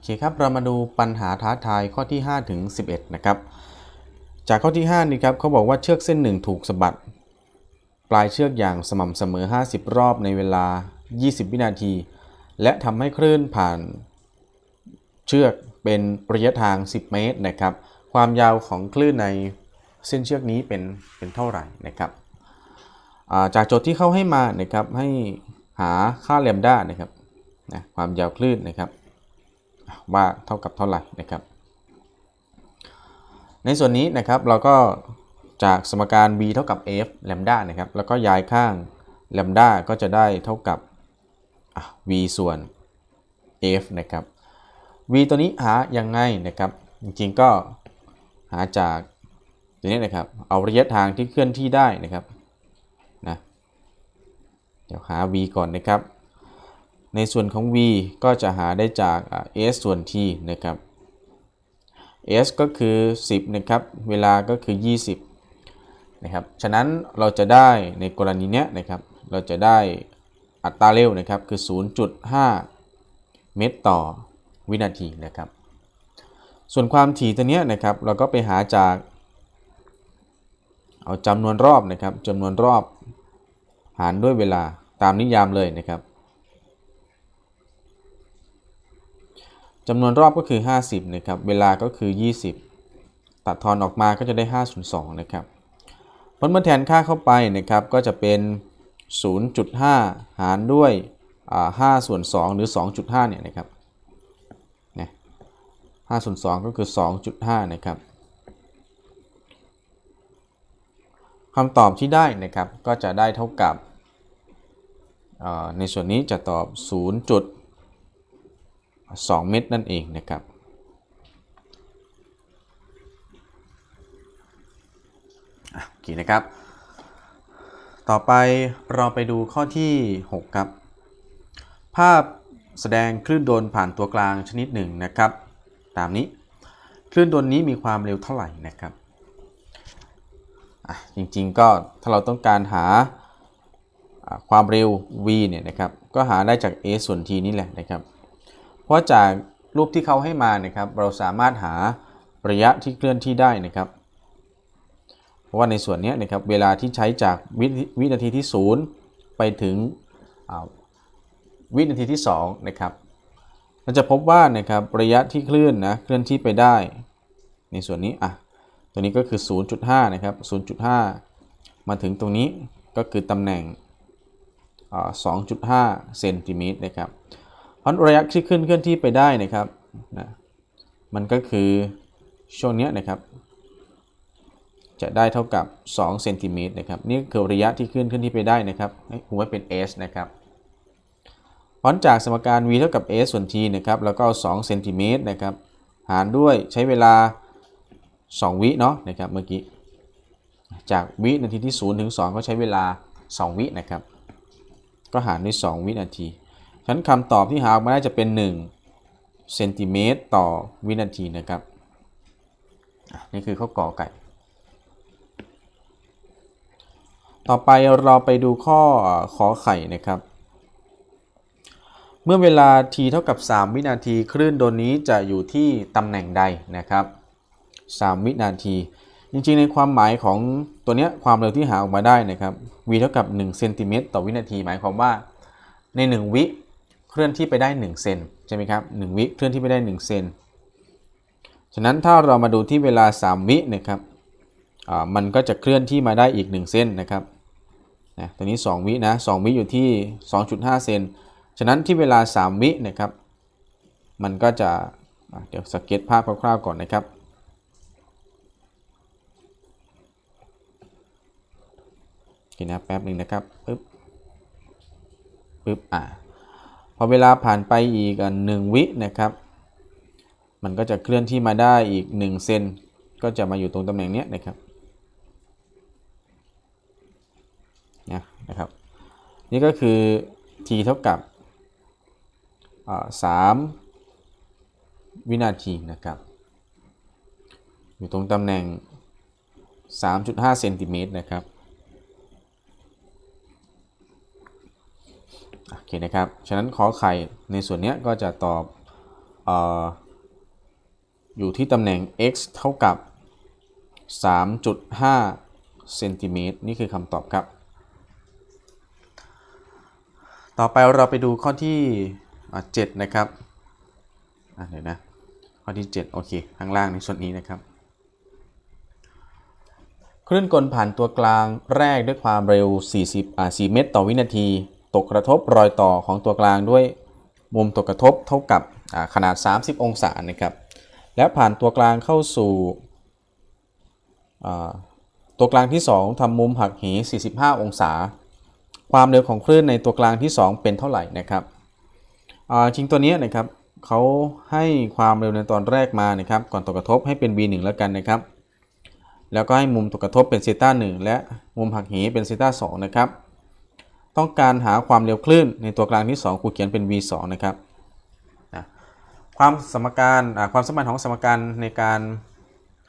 โอเคครับเรามาดูปัญหาท้าทายข้อที่ 5 ถึง 11 นะครับ จากข้อที่ 5 นี่ครับเขาบอกว่าเชือกเส้นหนึ่งถูกสะบัด ปลายเชือกอย่างสม่ำเสมอ 50 รอบในเวลา 20 วินาที และทำให้คลื่นผ่านเชือกเป็นระยะทาง 10 เมตรนะครับ ความยาวของคลื่นในเส้นเชือกนี้เป็นเป็นเท่าไหร่นะครับาจากโจทย์ที่เขาให้มานะครับให้หาค่าแลมด้านะครับนะความยาวคลื่นนะครับ ว่าเท่ากับเท่าไหร่นะครับ ในส่วนนี้นะครับเราก็จากสมการ b เท่ากับ f แลมด้านะครับแล้วก็ย้ายข้างแลมด้าก็จะได้เท่ากับ v ส่วน f นะครับ v ตัวนี้หายังไงนะครับ จริงๆก็หาจากตัวนี้นะครับ เอาระยะทางที่เคลื่อนที่ได้นะครับนะเดี๋ยวหา v ก่อนนะครับ ในส่วนของ v ก็จะหาได้จาก s ส่วน t นะครับ s ก็คือ 10 นะครับ เวลาก็คือ 20 นะครับ ฉะนั้นเราจะได้ในกรณีเนี้ยนะครับ เราจะได้อัตราเร็วนะครับคือ 0.5 เมตรต่อวินาทีนะครับ ส่วนความถี่ตัวเนี้ยนะครับ เราก็ไปหาจากเอาจำนวนรอบนะครับจำนวนรอบหารด้วยเวลาตามนิยามเลยนะครับ จำนวนรอบก็คือ 50 นะครับ เวลาก็คือ 20 ตัดทอนออกมาก็จะได้5ส่วน2นะครับผลเมื่อแทนค่าเข้าไปนะครับ ก็จะเป็น 0.5 หารด้วยอ่า5ส่วน 2 หรือ 2.5 เนี่ยนะครับ5ส่วน2ก็คือ 2.5 นะครับคำตอบที่ได้นะครับ ก็จะได้เท่ากับในส่วนนี้จะตอบ 0. 2 เม็ดนั่นเองนะครับอะโอเคนะครับ ต่อไปเราไปดูข้อที่ 6 ครับ ภาพแสดงคลื่นโดนผ่านตัวกลางชนิดหนึ่งนะครับ ตามนี้ คลื่นโดนนี้มีความเร็วเท่าไหร่นะครับจริงๆก็ถ้าเราต้องการหาความเร็ว v เนี่ยนะครับ ก็หาได้จาก a ส่วน t นี่แหละนะครับ ราะจากรูปที่เขาให้มานะครับ เราสามารถหาระยะที่เคลื่อนที่ได้นะครับ เพราะว่าในส่วนนี้นะครับเวลาที่ใช้จากววินาทีที่ 0 ไปถึงวินาทีที่2นะครับเราจะพบว่านะครับระยะที่เคลื่อนนะเคลื่อนที่ไปได้ ในส่วนนี้อะตัวนี้ก็คือ 0.5 นะครับ 0.5 มาถึงตรงนี้ก็คือตำแหน่ง 2.5 เซนติเมตรนะครับ เพราะระยะที่ขึ้นเคลื่อนที่ไปได้นะครับนะมันก็คือช่วงเนี้ยนะครับ จะได้เท่ากับ2เซนติเมตรนะครับนี่คือระยะที่ขึ้นเคลื่อนที่ไปได้นะครับให้ผมไว้เป็น s นะครับพราะจากสมการ v เท่ากับ s ส่วน t นะครับแล้วก็เอา2เซนติเมตรนะครับหารด้วยใช้เวลา 2 วิเนาะนะครับเมื่อกี้จากวินาทีที่ 0 ถึง 2 ก็ใช้เวลา 2 วินะครับ ก็หารด้วย 2 วินาที นั้นคำตอบที่หาออกมาได้จะเป็น1เซนติเมตรต่อวินาทีนะครับนี่คือข้อกอไก่ ต่อไปเราไปดูข้อขอไข่นะครับ เมื่อเวลา t เท่ากับ 3 วินาทีคลื่นโดนนี้จะอยู่ที่ตำแหน่งใดนะครับ 3 วินาที จริงๆ ในความหมายของตัวเนี้ยความเร็วที่หาออกมาได้นะครับ v เท่ากับ1เซนติเมตรต่อวินาที หมายความว่าใน 1 วิ เคลื่อนที่ไปได้1เซนใช่ไหมครับ1วิเคลื่อนที่ไปได้1เซนฉะนั้นถ้าเรามาดูที่เวลา 3 วินะครับมันก็จะเคลื่อนที่มาได้อีก 1เซนนะครับนะตัวนี้ 2 วินะ2วิอยู่ที่ 2.5 เซนฉะนั้นที่เวลา 3 วินะครับ มันก็จะเดี๋ยวสเก็ตภาพคร่าวๆก่อนนะครับ โอเคนะแป๊บหนึ่งนะครับปึ๊บปึ๊บอ่า อเวลาผ่านไปอีกหนึ่งวินะครับ มันก็จะเคลื่อนที่มาได้อีก1เซนก็จะมาอยู่ตรงตำแหน่งนี้นะครับนะนะครับ นี่ก็คือ t เท่ากับสามวินาทีนะครับ อยู่ตรงตำแหน่ง 3.5เซนติเมตรนะครับ โอเคนะครับ ฉะนั้นขอไข่ในส่วนนี้ก็จะตอบออยู่ที่ตำแหน่ง x เท่ากับ 3.5เซนติเมตรนี่คือคำตอบครับ ต่อไปเราไปดูข้อที่ 7 นะครับเดี๋ยวนะ ข้อที่ 7 โอเค ข้างล่างในส่วนนี้นะครับคลื่นกลผ่านตัวกลางแรกด้วยความเร็ว 40 อ่า 4 เมตร ต่อวินาที ตกกระทบรอยต่อของตัวกลางด้วยมุมตกกระทบเท่ากับขนาด 30 องศานะครับ และผ่านตัวกลางเข้าสู่ตัวกลางที่ 2ทำมุมหักเห 45 องศา ความเร็วของคลื่นในตัวกลางที่ 2 เป็นเท่าไหร่นะครับจริงตัวเนี้ยนะครับเขาให้ความเร็วในตอนแรกมานะครับก่อนตกกระทบให้เป็น v 1 แล้วกันนะครับ แล้วก็ให้มุมตกกระทบเป็นเซต้า1และมุมหักเหเป็นเซต้า2นะครับ ต้องการหาความเร็วคลื่นในตัวกลางที่ 2 ครูเขียนเป็น v 2 นะครับนะความสมการความสมพันธ์ของสมการในการ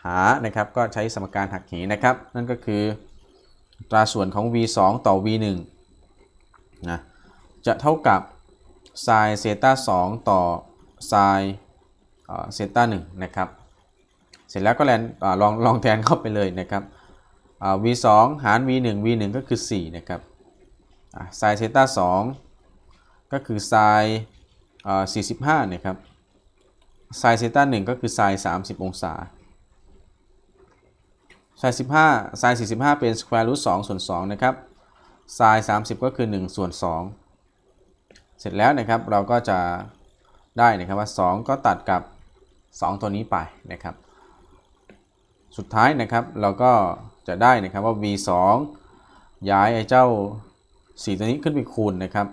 หานะครับก็ใช้สมการหักเหนะครับ นั่นก็คืออัตราส่วนของ v 2 ต่อ v 1 นะจะเท่ากับไซน์เซต้า2ต่อไซน์เซต้า1นะครับ เสร็จแล้วก็แลนอลองลองแทนเข้าไปเลยนะครับอ่า v 2 หาร v 1 v 1 ก็คือ 4 นะครับ ไซน์เซต้า2ก็คือไซน์อ่า45นะครับไซน์เซต้า1ก็คือไซน์30องศาไซน์15ไซน์45เป็น square root 2ส่วน2นะครับไซน์30ก็คือ1ส่วน2เสร็จแล้วนะครับเราก็จะได้นะครับว่า 2 ก็ตัดกับ 2 ตัวนี้ไปนะครับ สุดท้ายนะครับเราก็จะได้นะครับว่า v 2ย้ายไอ้เจ้า 4 ตัวนี้ขึ้นไปคูณนะครับ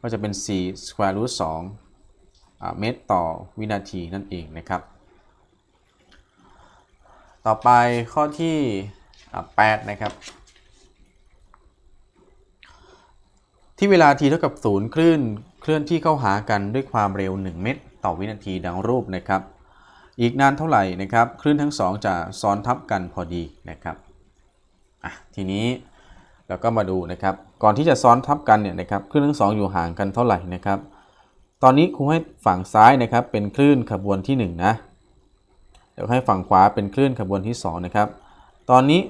ก็จะเป็น 4 square root 2อ่าเมตรต่อวินาทีนั่นเองนะครับ ต่อไปข้อที่ 8 นะครับ ที่เวลา t เท่ากับ0คลื่นเคลื่อนที่เข้าหากันด้วยความเร็ว 1 เมตร ต่อวินาทีดังรูปนะครับ อีกนานเท่าไหร่นะครับ คลื่นทั้งสองจะซ้อนทับกันพอดีนะครับทีนี้ เราก็มาดูนะครับ ก่อนที่จะซ้อนทับกันเนี่ยนะครับคลื่นทั้งสองอยู่ห่างกันเท่าไหร่นะครับ ตอนนี้ครูให้ฝั่งซ้ายนะครับ เป็นคลื่นขบวนที่ 1 นะเดี๋ยวให้ฝั่งขวาเป็นคลื่นขบวนที่ 2 นะครับ ตอนนี้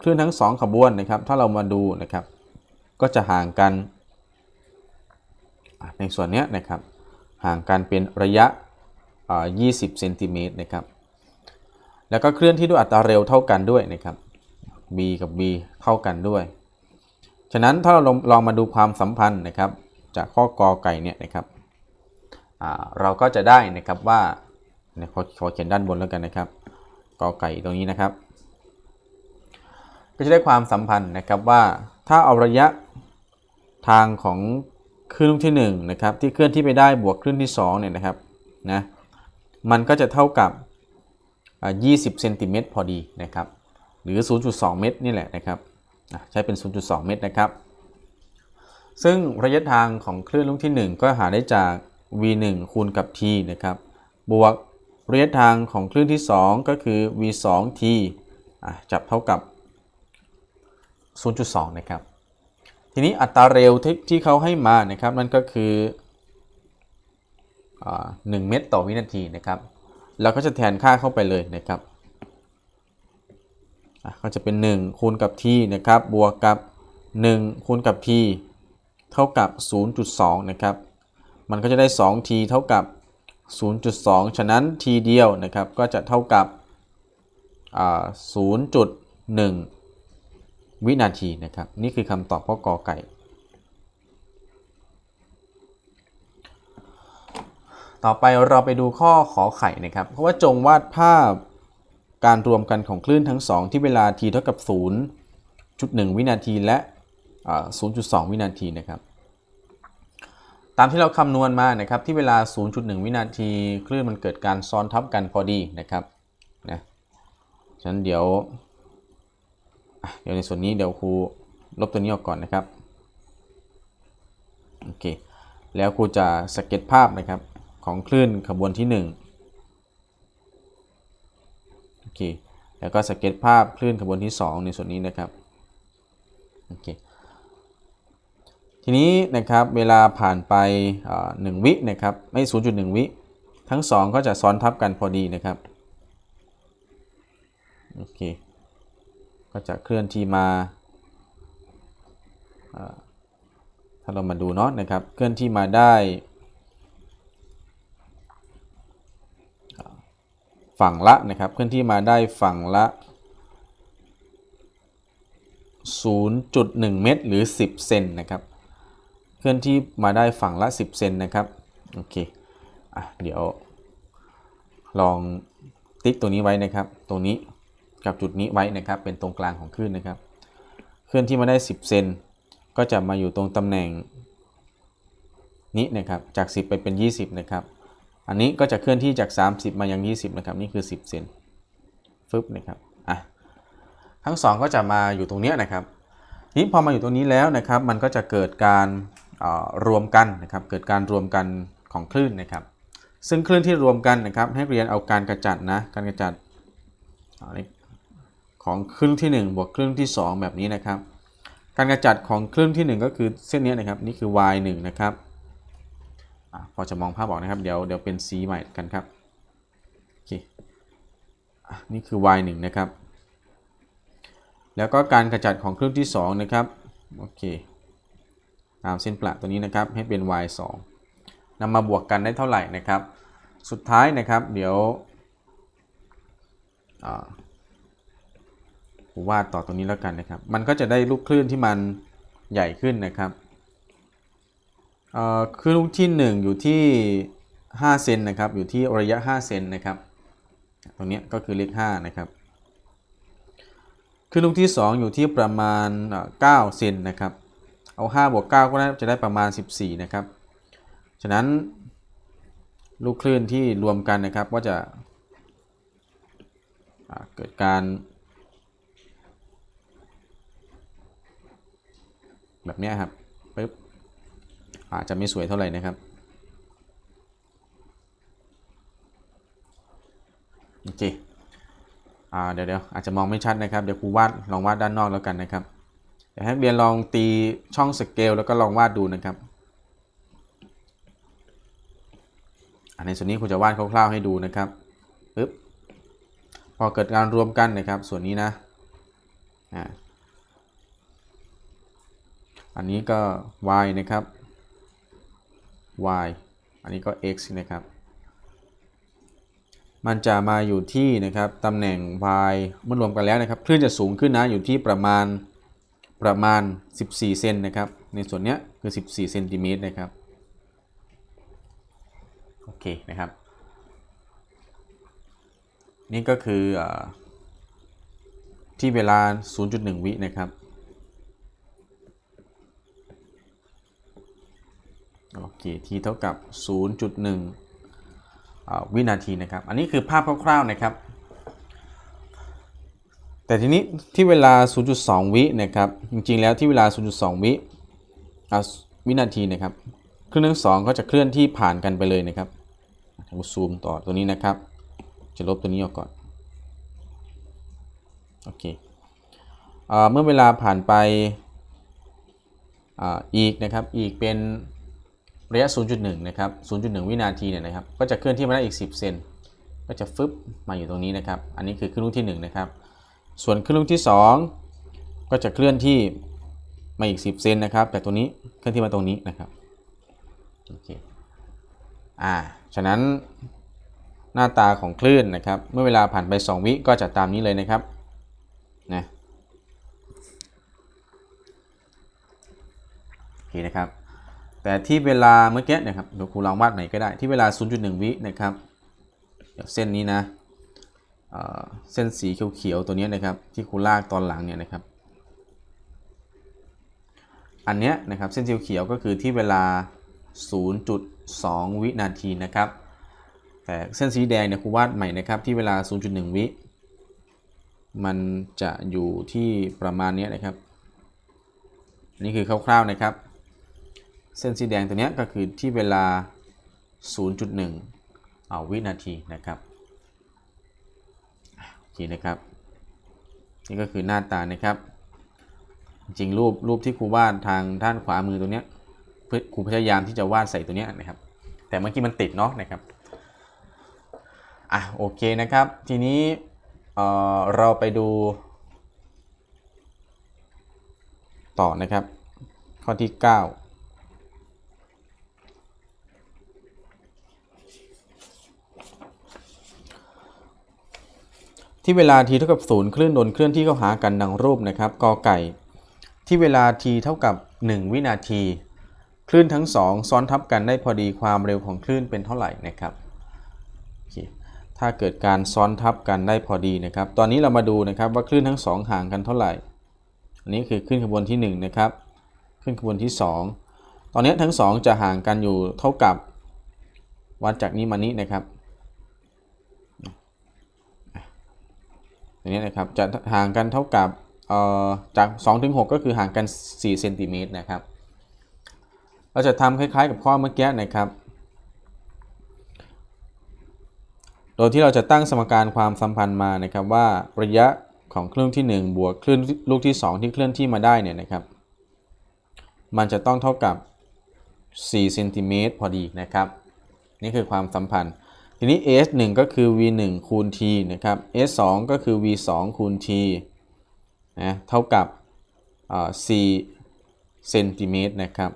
คลื่นทั้ง 2 ขบวนนะครับ ถ้าเรามาดูนะครับ ก็จะห่างกันในส่วนนี้นะครับ ห่างกันเป็นระยะ 20 เซนติเมตรนะครับ แล้วก็เคลื่อนที่ด้วยอัตราเร็วเท่ากันด้วยนะครับ b กับ b เท่ากันด้วย ฉะนั้นถ้าเราลองลองมาดูความสัมพันธ์นะครับ จากข้อกอไก่เนี่ยนะครับเราก็จะได้นะครับว่าขอขอเขียนด้านบนแล้วกันนะครับกอไก่ตรงนี้นะครับ ก็จะได้ความสัมพันธ์นะครับว่าถ้าเอาระยะทางของคลื่นลูกที่1นะครับที่เคลื่อนที่ไปได้บวกคลื่นที่2เนี่ยนะครับนะมันก็จะเท่ากับ 20เซนติเมตรพอดีนะครับ รือ 0.2 เมตรนี่แหละนะครับใช้เป็น 0.2 เมตรนะครับ ซึ่งระยะทางของคลื่นลูกที่ 1 ก็หาได้จาก v 1 คูณกับ t นะครับ บวกระยะทางของคลื่นที่ 2 ก็คือ v 2 t อจับเท่ากับ 0.2 นะครับ ทีนี้อัตราเร็วที่ที่เขาให้มานะครับนั่นก็คืออ1เมตรต่อวินาทีนะครับ เราก็จะแทนค่าเข้าไปเลยนะครับ ก็จะเป็น 1 คูณกับ t นะครับ บวกกับ 1 คูณกับ t เท่ากับ 0.2 นะครับ มันก็จะได้ 2t เท่ากับ 0.2 ฉะนั้น t เดียวนะครับ ก็จะเท่ากับ 0.1 วินาทีนะครับ นี่คือคำตอบข้อกอไก่ ต่อไปเราไปดูข้อขอไข่นะครับ เพราะว่าจงวาดภาพ การรวมกันของคลื่นทั้ง 2 ที่เวลา t เท่ากับ 0.1 วินาทีและ 0.2 วินาทีนะครับตามที่เราคำนวณมานะครับที่เวลา 0.1 วินาทีคลื่นมันเกิดการซ้อนทับกันพอดีนะครับนะฉะนั้นเดี๋ยวเดี๋ยวในส่วนนี้เดี๋ยวครูลบตัวนี้ออกก่อนนะครับโอเคแล้วครูจะสเก็ตภาพนะครับของคลื่นขบวนที่ 1 เคแล้วก็สเก็ตภาพคลื่นขบวนที่ 2 ในส่วนนี้นะครับโอเคทีนี้นะครับเวลาผ่านไปหนึ่งวินะครับไม่0.1วิทั้งสองก็จะซ้อนทับกันพอดีนะครับโอเคก็จะเคลื่อนที่มาถ้าเรามาดูเนาะนะครับเคลื่อนที่มาได้เอ่อ ฝั่งละนะครับเคลื่อนที่มาได้ฝั่งละ 0.1 เมตรหรือ 10 เซนนะครับเคลื่อนที่มาได้ฝั่งละ 10 เซนนะครับโอเคอะเดี๋ยว ลองติ๊กตัวนี้ไว้นะครับ ตรงนี้กับจุดนี้ไว้นะครับ เป็นตรงกลางของคลื่นนะครับ เคลื่อนที่มาได้ 10 เซนก็จะมาอยู่ตรงตำแหน่งนี้นะครับจาก 10 ไปเป็น 20 นะครับ อันนี้ก็จะเคลื่อนที่จาก 30 มายัง 20 นะครับ นี่คือ 10 เซนฟึบนะครับอะทั้งสองก็จะมาอยู่ตรงเนี้ยนะครับนี้พอมาอยู่ตรงนี้แล้วนะครับ มันก็จะเกิดการรวมกันนะครับ เกิดการรวมกันของคลื่นนะครับ ซึ่งคลื่นที่รวมกันนะครับ ให้เรียนเอาการกระจัดนะ การกระจัดของคลื่นที่ 1 บวกคลื่นที่ 2 แบบนี้นะครับ การกระจัดของคลื่นที่ 1 ก็คือเส้นนี้นะครับ นี่คือ y 1นะครับ อพอจะมองภาพออกนะครับ เดี๋ยวเดี๋ยวเป็นสีใหม่กันครับโอเคอะนี่คือ y 1นะครับ แล้วก็การกระจัดของคลื่นที่ 2 นะครับโอเคตามเส้นประตัวนี้นะครับให้เป็น y 2นำมาบวกกันได้เท่าไหร่นะครับ สุดท้ายนะครับเดี๋ยวผมวาดต่อตรงนี้แล้วกันนะครับ มันก็จะได้ลูกคลื่นที่มันใหญ่ขึ้นนะครับ เอ่อคลื่นลูกที่ 1 อยู่ที่ 5 เซนนะครับ อยู่ที่ระยะ 5 เซนนะครับ ตรงนี้ก็คือเลข5นะครับขึ้นลูกที่ 2 อยู่ที่ประมาณเอ่อ9เซนนะครับ เอา 5 บวก 9 ก็ได้จะได้ประมาณ 14 นะครับ ฉะนั้นลูกคลื่นที่รวมกันนะครับก็จะเกิดการ แบบนี้ครับ อาจจะไม่สวยเท่าไหร่นะครับ โอเคอ่าเดี๋ยวเดี๋ยวอาจจะมองไม่ชัดนะครับ เดี๋ยวครูวาดลองวาดด้านนอกแล้วกันนะครับเดี๋ยวให้เรียนลองตีช่องสเกลแล้วก็ลองวาดดูนะครับในส่วนนี้ครูจะวาดคร่าวๆให้ดูนะครับปึ๊บพอเกิดการรวมกันนะครับ ส่วนนี้นะอ่าอันนี้ก็ y นะครับ y อันนี้ก็ x นะครับ มันจะมาอยู่ที่นะครับตำแหน่ง y เมื่อรวมกันแล้วนะครับคลื่นจะสูงขึ้นนะอยู่ที่ประมาณประมาณ 14 เซนนะครับ ในส่วนเนี้ยคือ 14 เซนติเมตรนะครับ โอเคนะครับ นี่ก็คืออที่เวลา 0.1 วินะครับ โอเค t เท่ากับ 0.1อ่าวินาทีนะครับ อันนี้คือภาพคร่าวๆนะครับ แต่ทีนี้ที่เวลา 0.2 วินะครับ จริงๆแล้วที่เวลา 0.2 วิอ่าวินาทีนะครับเคลื่นทั้งสองก็จะเคลื่อนที่ผ่านกันไปเลยนะครับผมซูมต่อตัวนี้นะครับ จะลบตัวนี้ออกก่อน โอเคอ่าเมื่อเวลาผ่านไปออีกนะครับ อีกเป็น ระยะ 0.1 นะครับ 0.1 วินาทีเนี่ยนะครับ ก็จะเคลื่อนที่มาได้อีก 10 เซน ก็จะฟึบมาอยู่ตรงนี้นะครับ อันนี้คือคลื่นลูกที่ 1 นะครับ ส่วนคลื่นลูกที่ 2 ก็จะเคลื่อนที่มาอีก 10 เซนนะครับ แต่ตัวนี้เคลื่อนที่มาตรงนี้นะครับ โอเค อ่า ฉะนั้นหน้าตาของคลื่นนะครับ เมื่อเวลาผ่านไป 2 วิก็จะตามนี้เลยนะครับ นะ โอเคนะครับ แต่ที่เวลาเมื่อกี้นะครับเดี๋ยวครูลองวาดใหม่ก็ได้ที่เวลา 0.1 วินะครับเส้นนี้นะเเส้นสีเขียวๆตัวนี้นะครับที่ครูลากตอนหลังเนี่ยนะครับ อันเนี้ยนะครับเส้นสีเขียวก็คือที่เวลา 0.2 วินาทีนะครับ แต่เส้นสีแดงเนี่ยครูวาดใหม่นะครับที่เวลา 0.1 วิ มันจะอยู่ที่ประมาณเนี้ยนะครับ นี่คือคร่าวๆนะครับ เส้นสีแดงตัวนี้ก็คือที่เวลา 0.1 เอาวินาทีนะครับโอเคนะครับ นี่ก็คือหน้าตานะครับ จริงรูปรูปที่ครูวาดทางด้านขวามือตัวนี้ครูพยายามที่จะวาดใส่ตัวนี้นะครับ แต่เมื่อกี้มันติดเนาะนะครับอะโอเคนะครับ ทีนี้เเราไปดู ต่อนะครับ ข้อที่ 9 ที่เวลา t เท่ากับ0คลื่นโดนเคลื่อนที่เข้าหากันดังรูปนะครับกอไก่ ที่เวลา t เท่ากับ 1 วินาที คลื่นทั้ง 2 ซ้อนทับกันได้พอดีความเร็วของคลื่นเป็นเท่าไหร่นะครับถ้าเกิดการซ้อนทับกันได้พอดีนะครับ ตอนนี้เรามาดูนะครับว่าคลื่นทั้ง 2 ห่างกันเท่าไหร่ อันนี้คือคลื่นขบวนที่ 1 นะครับคลื่นขบวนที่ 2 ตอนนี้ทั้ง 2 จะห่างกันอยู่เท่ากับ วัดจากนี้มานี้นะครับ อย่างนี้นะครับจะห่างกันเท่ากับจาก2ถึง6ก็คือห่างกัน4เซนติเมตรนะครับ เราจะทำคล้ายๆกับข้อเมื่อกี้นะครับ โดยที่เราจะตั้งสมการความสัมพันธ์มานะครับว่าระยะของคลื่นที่ 1 บวกคลื่นลูกที่ 2 ที่เคลื่อนที่มาได้เนี่ยนะครับ มันจะต้องเท่ากับ4เซนติเมตรพอดีนะครับ นี่คือความสัมพันธ์ ทีนี้ s 1ก็คือ v 1คูณ t นะครับ s 2ก็คือ v 2คูณ t นะเท่ากับ4เซนติเมตรนะครับ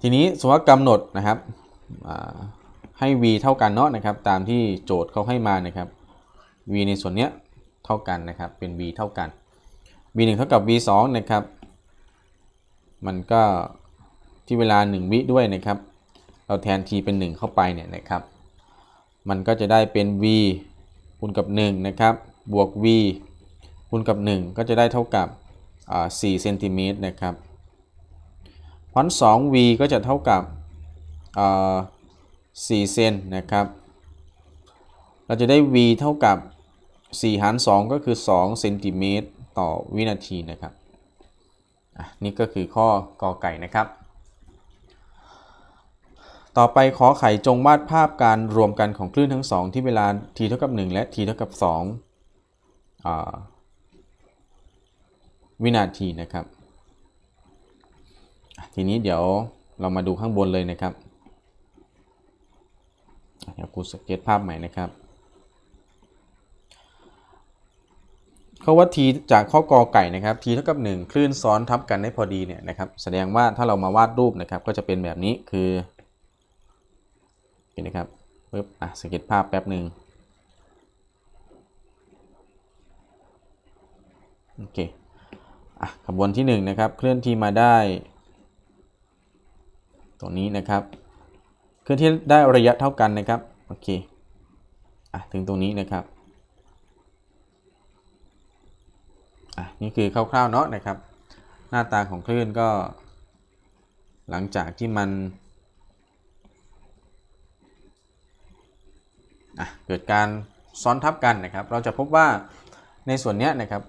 ทีนี้สมมติกำหนดนะครับให้ v เท่ากันเนาะนะครับ ตามที่โจทย์เขาให้มานะครับ v ในส่วนเนี้ยเท่ากันนะครับเป็น v เท่ากัน v 1เท่ากับ v 2นะครับ มันก็ที่เวลา 1 วิด้วยนะครับ เราแทน t เป็น 1 เข้าไปเนี่ยนะครับ มันก็จะได้เป็น v คูณกับ1นะครับบวก v คูณกับ 1 ก็จะได้เท่ากับ4เซนติเมตรนะครับเพราะ 2v ก็จะเท่ากับ4เซนนะครับ เราจะได้ v เท่ากับ4หาร2ก็คือ2เซนติเมตรต่อวินาทีนะครับ นี่ก็คือข้อกอไก่นะครับ ต่อไปขอไข่จงวาดภาพการรวมกันของคลื่นทั้ง 2 ที่เวลา t เท่ากับ 1 และ t เท่ากับ2วินาทีนะครับ ทีนี้เดี๋ยวเรามาดูข้างบนเลยนะครับ เดี๋ยวกูสเก็ตภาพใหม่นะครับ เขาว่า t จากข้อกอไก่นะครับ t เท่ากับ 1 คลื่นซ้อนทับกันได้พอดีเนี่ยนะครับ แสดงว่าถ้าเรามาวาดรูปนะครับ ก็จะเป็นแบบนี้คือเห็นนะครับปึ๊บอะสเก็ตภาพแป๊บหนึ่งโอเคอะขบวนที่1นะครับ เคลื่อนที่มาได้ ตรงนี้นะครับ เคลื่อนที่ได้ระยะเท่ากันนะครับ โอเคอะถึงตรงนี้นะครับ อะนี่คือคร่าวๆเนาะนะครับ หน้าตาของคลื่นก็ หลังจากที่มันอะเกิดการซ้อนทับกันนะครับ เราจะพบว่าในส่วนนี้นะครับ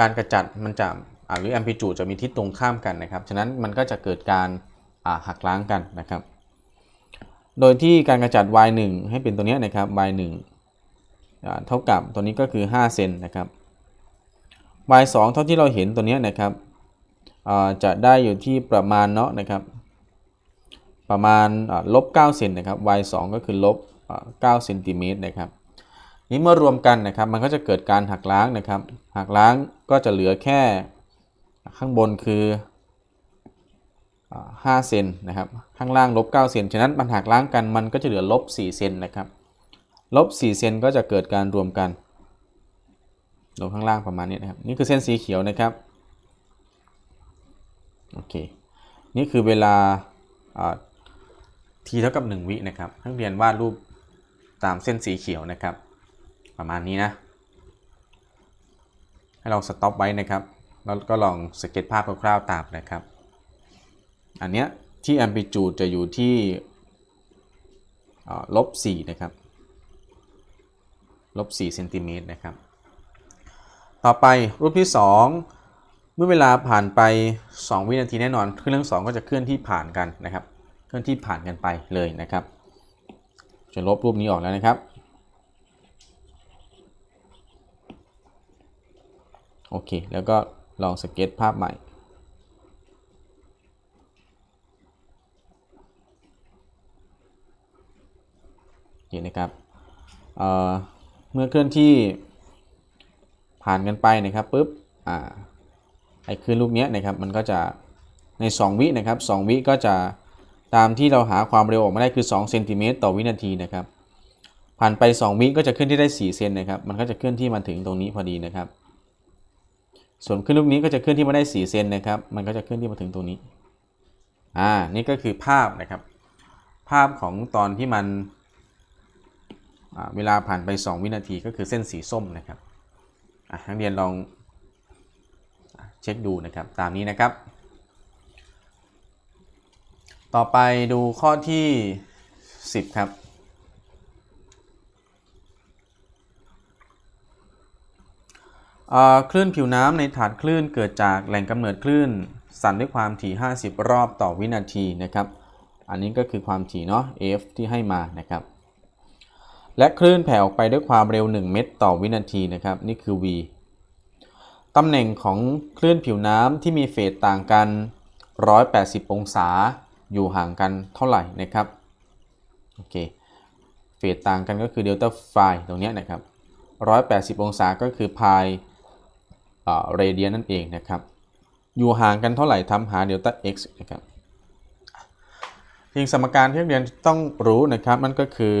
การกระจัดมันจะอ่าหรือแอมพลิจูดจะมีทิศตรงข้ามกันนะครับ ฉะนั้นมันก็จะเกิดการาหักล้างกันนะครับ โดยที่การกระจัด y 1ให้เป็นตัวนี้นะครับ y 1อ่าเท่ากับตัวนี้ก็คือ5เซนนะครับ y 2เท่าที่เราเห็นตัวนี้นะครับจะได้อยู่ที่ประมาณเนาะนะครับ ประมาณลบ9เซนนะครับ y 2ก็คือลบ9เซนติเมตรนะครับนี้เมื่อรวมกันนะครับ มันก็จะเกิดการหักล้างนะครับ หักล้างก็จะเหลือแค่ข้างบนคือ5เซนนะครับ ข้างล่างลบ9เซนฉะนั้นมันหักล้างกันมันก็จะเหลือลบ4เซนนะครับลบ4เซนก็จะเกิดการรวมกัน ลงข้างล่างประมาณนี้นะครับ นี่คือเส้นสีเขียวนะครับโอเคนี่คือเวลาทีเท่ากับ 1 วินะครับนักเรียนวาดรูปตามเส้นสีเขียวนะครับ ประมาณนี้นะ ให้เราสต็อปไว้นะครับแล้วก็ลองสเก็ตภาพคร่าวๆตามนะครับ อันเนี้ยที่แอมพลิจูดจะอยู่ที่ลบ4นะครับลบ4เซนติเมตรนะครับ ต่อไปรูปที่ 2 เมื่อเวลาผ่านไป 2 วินาทีแน่นอนเคลื่นทั้งสองก็จะเคลื่อนที่ผ่านกันนะครับ เคลื่อนที่ผ่านกันไปเลยนะครับ จะลบรูปนี้ออกแล้วนะครับ โอเค แล้วก็ลองสเก็ตภาพใหม่โอเคนะครับเเมื่อเคลื่อนที่ ผ่านกันไปนะครับปุ๊บอ่าไอ้คลื่นลูกเนี้ยนะครับมันก็จะใน 2 วินะครับ2วิก็จะตามที่เราหาความเร็วออกมาได้คือ2เซนติเมตรต่อวินาทีนะครับผ่านไป 2 วิก็จะเคลื่อนที่ได้4เซนนะครับมันก็จะเคลื่อนที่มาถึงตรงนี้พอดีนะครับ ส่วนคลื่นลูกนี้ก็จะเคลื่อนที่มาได้4เซนนะครับมันก็จะเคลื่อนที่มาถึงตรงนี้อ่านี่ก็คือภาพนะครับ ภาพของตอนที่มันเวลาผ่านไป 2 วินาทีก็คือเส้นสีส้มนะครับ นักเรียนลองเช็คดูนะครับตามนี้นะครับ ต่อไปดูข้อที่ 10 ครับอ่อคลื่นผิวน้ำในถาดคลื่นเกิดจากแหล่งกำเนิดคลื่น สั่นด้วยความถี่ 50 รอบต่อวินาทีนะครับ อันนี้ก็คือความถี่เนาะ f ที่ให้มานะครับ และคลื่นแผ่ออกไปด้วยความเร็ว 1 เมตรต่อวินาทีนะครับ นี่คือ v ตำแหน่งของคลื่นผิวน้ำที่มีเฟสต่างกัน 180 องศา อยู่ห่างกันเท่าไหร่นะครับ โอเค เฟสต่างกันก็คือเดลต้าไฟตรงนี้นะครับ 180 องศาก็คือพายเรเดียนนั่นเองนะครับ อยู่ห่างกันเท่าไหร่ทำหาเดลต้า x นะครับสิ่งสมการที่นักเรียนต้องรู้นะครับนั่นก็คือ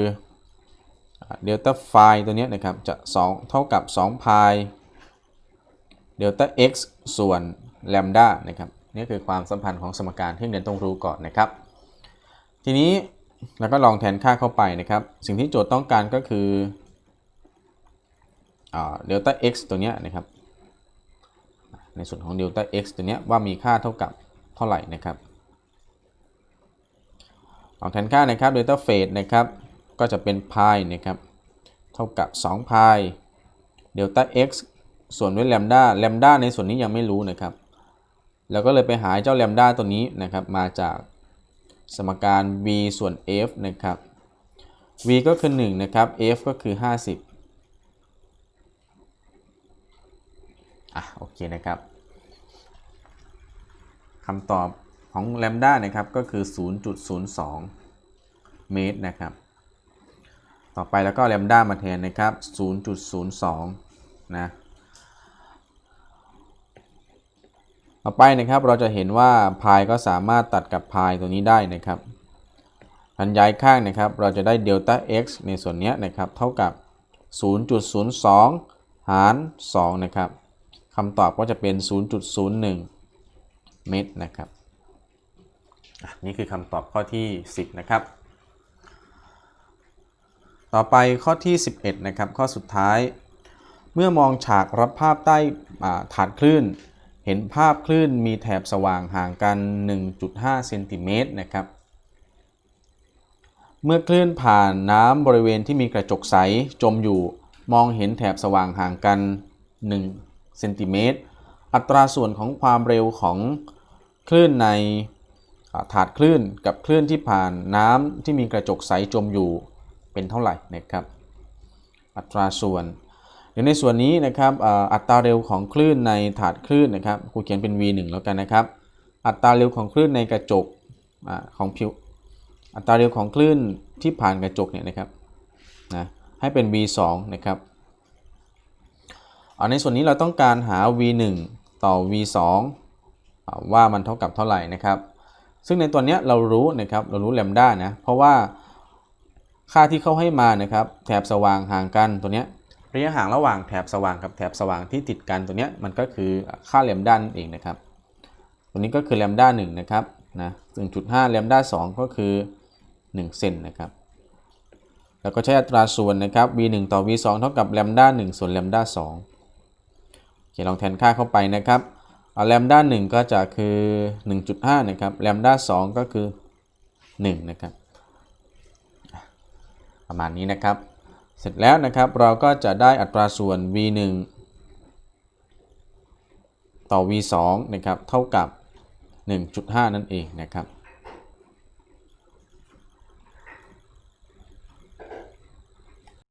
เดลต้าไฟตัวนี้นะครับจะ 2 เท่ากับ2พายเดลต้า x ส่วนแลมดานะครับนี่คือความสัมพันธ์ของสมการที่เรียนต้องรู้ก่อนนะครับ ทีนี้เราก็ลองแทนค่าเข้าไปนะครับ สิ่งที่โจทย์ต้องการก็คือเดลต้า x ตัวนี้นะครับ ในส่วนของเดลต้า x ตัวนี้ว่ามีค่าเท่ากับเท่าไหร่นะครับลองแทนค่านะครับเดลต้าเฟสนะครับ ก็จะเป็นพายนะครับ เท่ากับ2พายเดลต้า x ส่วนด้วยแลมดาแลมดาในส่วนนี้ยังไม่รู้นะครับ แล้วก็เลยไปหาเจ้าแลมดาตัวนี้นะครับ มาจากสมการ v ส่วน f นะครับ v ก็คือ 1 นะครับ f ก็คือ 50 อะ โอเคนะครับคำตอบของแลมดานะครับ ก็คือ 0.02 เมตรนะครับ ต่อไปแล้วก็แลมด้ามาแทนนะครับ 0.02 นะ ต่อไปนะครับเราจะเห็นว่าพายก็สามารถตัดกับพายตัวนี้ได้นะครับพันย้ายข้างนะครับ เราจะได้เดลต้า x ในส่วนนี้นะครับ เท่ากับ 0.02 หาร 2 นะครับคำตอบก็จะเป็น 0.01 เมตรนะครับอะนี่คือคำตอบข้อที่ 10 นะครับ ต่อไปข้อที่ 11 นะครับ ข้อสุดท้าย เมื่อมองฉากรับภาพใต้อ่าฐานคลื่น เห็นภาพคลื่นมีแถบสว่างห่างกัน 1.5เซนติเมตรนะครับ เมื่อคลื่นผ่านน้ำบริเวณที่มีกระจกใสจมอยู่ มองเห็นแถบสว่างห่างกัน 1 เซนติเมตร อัตราส่วนของความเร็วของคลื่นในถาดคลื่นกับคลื่นที่ผ่านน้ำที่มีกระจกใสจมอยู่ เป็นเท่าไหร่นะครับอัตราส่วนเดี๋ยวในส่วนนี้นะครับอัตราเร็วของคลื่นในถาดคลื่นนะครับครูเขียนเป็น v 1 แล้วกันนะครับ อัตราเร็วของคลื่นในกระจกอของผิวอัตราเร็วของคลื่นที่ผ่านกระจกเนี่ยนะครับนะให้เป็น v 2 นะครับเอาในส่วนนี้เราต้องการหา v 1 ต่อ v 2อว่ามันเท่ากับเท่าไหร่นะครับ ซึ่งในตัวเนี้ยเรารู้นะครับเรารู้แลมด้านะเพราะว่า ค่าที่เขาให้มานะครับแถบสว่างห่างกันตัวเนี้ยระยะห่างระหว่างแถบสว่างกับแถบสว่างที่ติดกันตัวเนี้ยมันก็คือค่าแลมด้านั่นเองนะครับ ตัวนี้ก็คือแลมด้า1นะครับนะ1.5แลมด้า2ก็คือ1เซนนะครับแล้วก็ใช้อัตราส่วนนะครับ v 1ต่อ v 2เท่ากับแลมด้า1ส่วนแลมด้า2โอเคลองแทนค่าเข้าไปนะครับแลมด้า1ก็จะคือ 1.5นะครับแลมด้า2ก็คือ 1 นะครับ ประมาณนี้นะครับ เสร็จแล้วนะครับเราก็จะได้อัตราส่วน v 1 ต่อ v 2 นะครับเท่ากับ 1.5 นั่นเองนะครับ